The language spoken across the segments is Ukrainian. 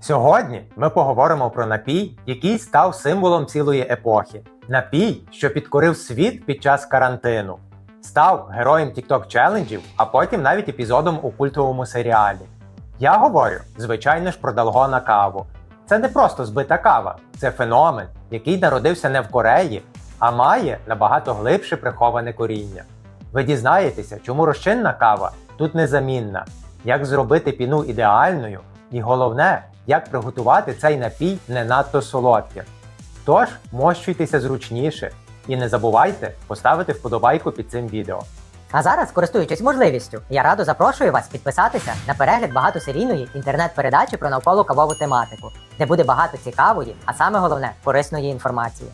Сьогодні ми поговоримо про напій, який став символом цілої епохи. Напій, що підкорив світ під час карантину, став героєм TikTok челенджів, а потім навіть епізодом у культовому серіалі. Я говорю, звичайно ж, про далгона каву. Це не просто збита кава, це феномен, який народився не в Кореї, а має набагато глибше приховане коріння. Ви дізнаєтеся, чому розчинна кава тут незамінна, як зробити піну ідеальною, і головне, як приготувати цей напій не надто солодким. Тож, мощуйтеся зручніше і не забувайте поставити вподобайку під цим відео. А зараз, користуючись можливістю, я радо запрошую вас підписатися на перегляд багатосерійної інтернет-передачі про навколо кавову тематику, де буде багато цікавої, а саме головне корисної інформації.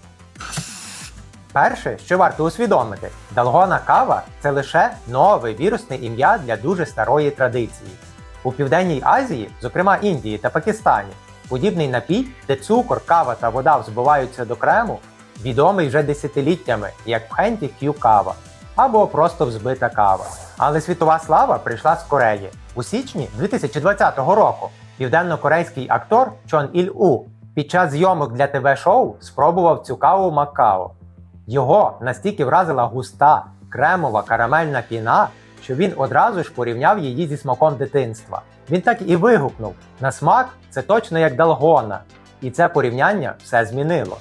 Перше, що варто усвідомити, далгона кава це лише нове вірусне ім'я для дуже старої традиції. У Південній Азії, зокрема Індії та Пакистані, подібний напій, де цукор, кава та вода взбиваються до крему, відомий вже десятиліттями як пхенті к'ю кава або просто взбита кава. Але світова слава прийшла з Кореї. У січні 2020 року південно-корейський актор Чон Іль У під час зйомок для ТВ-шоу спробував цю каву Макао. Його настільки вразила густа кремова карамельна піна, що він одразу ж порівняв її зі смаком дитинства. Він так і вигукнув: на смак це точно як далгона. І це порівняння все змінило.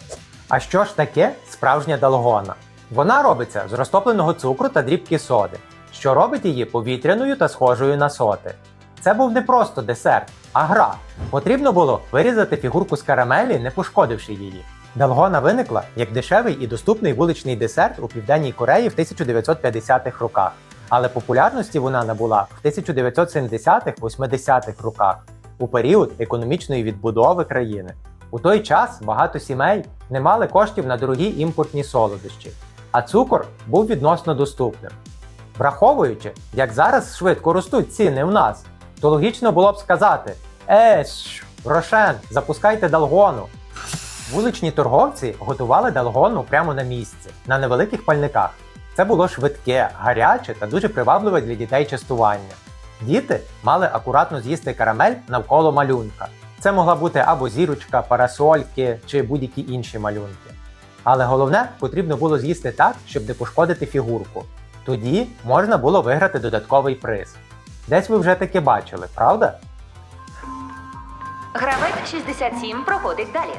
А що ж таке справжня далгона? Вона робиться з розтопленого цукру та дрібки соди, що робить її повітряною та схожою на соти. Це був не просто десерт, а гра. Потрібно було вирізати фігурку з карамелі, не пошкодивши її. Далгона виникла як дешевий і доступний вуличний десерт у Південній Кореї в 1950-х роках, але популярності вона набула в 1970-80-х роках у період економічної відбудови країни. У той час багато сімей не мали коштів на дорогі імпортні солодощі, а цукор був відносно доступним. Враховуючи, як зараз швидко ростуть ціни в нас, то логічно було б сказати: Еш, Рошен, запускайте далгону. Вуличні торговці готували далгону прямо на місці, на невеликих пальниках. Це було швидке, гаряче та дуже привабливе для дітей частування. Діти мали акуратно з'їсти карамель навколо малюнка. Це могла бути або зірочка, парасольки чи будь-які інші малюнки. Але головне потрібно було з'їсти так, щоб не пошкодити фігурку. Тоді можна було виграти додатковий приз. Десь ви вже таке бачили, правда? Гравець 67 проходить далі.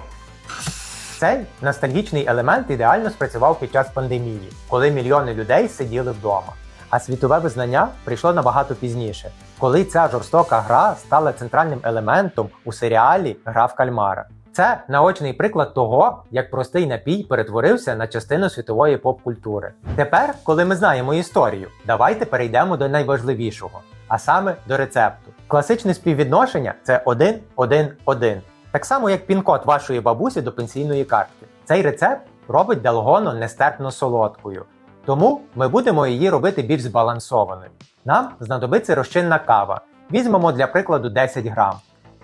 Цей ностальгічний елемент ідеально спрацював під час пандемії, коли мільйони людей сиділи вдома. А світове визнання прийшло набагато пізніше, коли ця жорстока гра стала центральним елементом у серіалі Гра в кальмара. Це наочний приклад того, як простий напій перетворився на частину світової поп-культури. Тепер, коли ми знаємо історію, давайте перейдемо до найважливішого, а саме до рецепту. Класичне співвідношення це 1-1-1. Так само, як пін-код вашої бабусі до пенсійної картки. Цей рецепт робить далгону нестерпно солодкою. Тому ми будемо її робити більш збалансованою. Нам знадобиться розчинна кава. Візьмемо для прикладу 10 грам.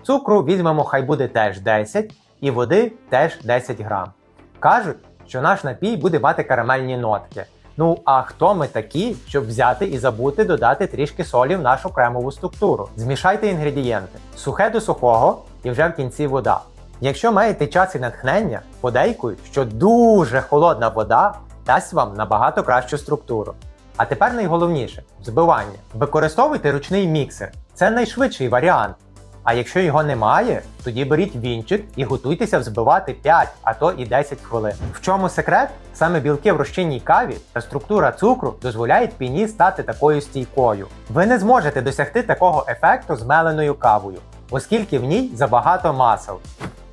Цукру візьмемо, хай буде теж 10, і води теж 10 грам. Кажуть, що наш напій буде мати карамельні нотки. Ну а хто ми такі, щоб взяти і забути додати трішки солі в нашу кремову структуру? Змішайте інгредієнти сухе до сухого і вже в кінці вода. Якщо маєте час і натхнення, подейкую, що дуже холодна вода дасть вам набагато кращу структуру. А тепер найголовніше взбивання. Використовуйте ручний міксер. Це найшвидший варіант. А якщо його немає, тоді беріть вінчик і готуйтеся взбивати 5, а то і 10 хвилин. В чому секрет? Саме білки в розчинній каві та структура цукру дозволяють піні стати такою стійкою. Ви не зможете досягти такого ефекту з меленою кавою, оскільки в ній забагато масел.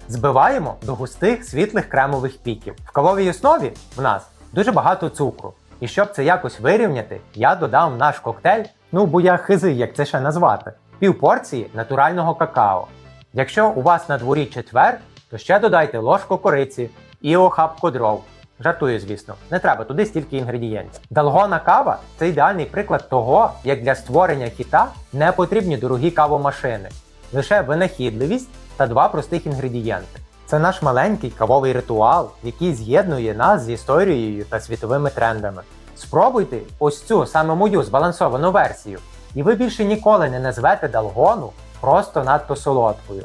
Збиваємо до густих світлих кремових піків. В кавовій основі в нас дуже багато цукру. І щоб це якось вирівняти, я додам в наш коктейль, ну бо я хизи, як це ще назвати, пів порції натурального какао. Якщо у вас на дворі четвер, то ще додайте ложку кориці і охапку дров. Жартую, звісно, не треба туди стільки інгредієнтів. Далгона кава це ідеальний приклад того, як для створення хіта не потрібні дорогі кавомашини, лише винахідливість та два простих інгредієнти. Це наш маленький кавовий ритуал, який з'єднує нас з історією та світовими трендами. Спробуйте ось цю саме мою збалансовану версію, і ви більше ніколи не назвете далгону просто надто солодкою.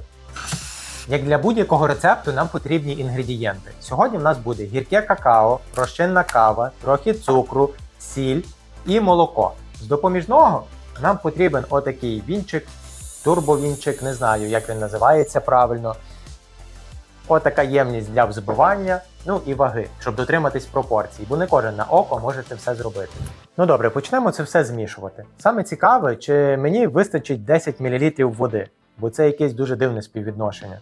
Як для будь-якого рецепту нам потрібні інгредієнти. Сьогодні в нас буде гірке какао, розчинна кава, трохи цукру, сіль і молоко. З допоміжного нам потрібен отакий вінчик, турбовінчик, не знаю, як він називається правильно. Отака ємність для взбивання, ну і ваги, щоб дотриматись пропорцій, бо не кожен на око може це все зробити. Ну добре, почнемо це все змішувати. Саме цікаве, чи мені вистачить 10 мл води, бо це якесь дуже дивне співвідношення.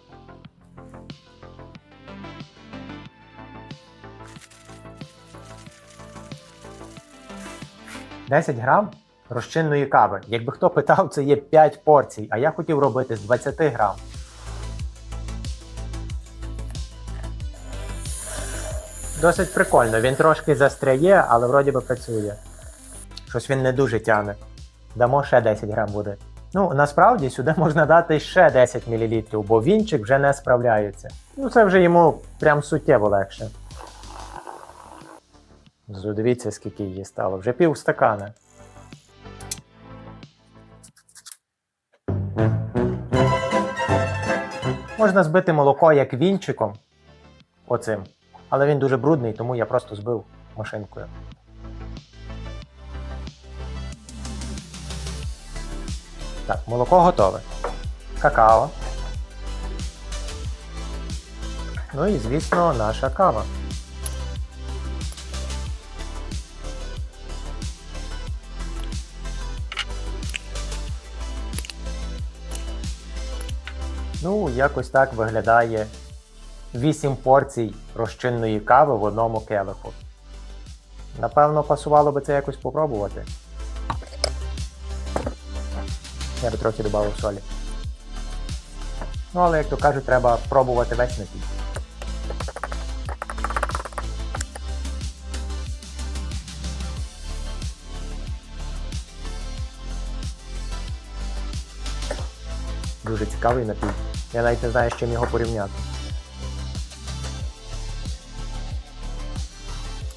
«10 грам розчинної кави. Якби хто питав, це є 5 порцій, а я хотів робити з 20 грам. Досить прикольно. Він трошки застряє, але вроді би працює. Щось він не дуже тяне. Дамо ще 10 грам буде. Ну, насправді сюди можна дати ще 10 мл, бо вінчик вже не справляється. Ну, це вже йому прям суттєво легше. Дивіться, скільки її стало. Вже пів стакана. Можна збити молоко як вінчиком. Оцим. Але він дуже брудний, тому я просто збив машинкою. Так, молоко готове. Какао. Ну і, звісно, наша кава. Ну, якось так виглядає 8 порцій розчинної кави в одному келиху. Напевно, пасувало би це якось попробувати. Я би трохи додав солі. Ну, але, як то кажуть, треба пробувати весь напій. Дуже цікавий напій. Я навіть не знаю, з чим його порівняти.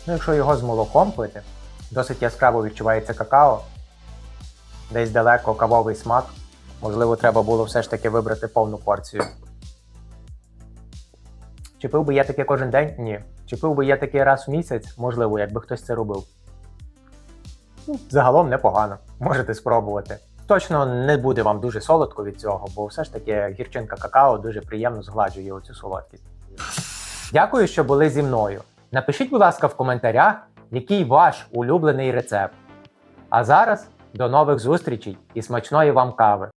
Ну, якщо його з молоком пити, досить яскраво відчувається какао, десь далеко кавовий смак. Можливо, треба було все ж таки вибрати повну порцію. Чи пив би я таке кожен день? Ні. Чи пив би я таке раз в місяць? Можливо, якби хтось це робив. Ну, Загалом непогано. Можете спробувати. Точно не буде вам дуже солодко від цього, бо все ж таки гірчинка какао дуже приємно згладжує оцю солодкість. Дякую, що були зі мною. Напишіть, будь ласка, в коментарях, який ваш улюблений рецепт. А зараз до нових зустрічей і смачної вам кави!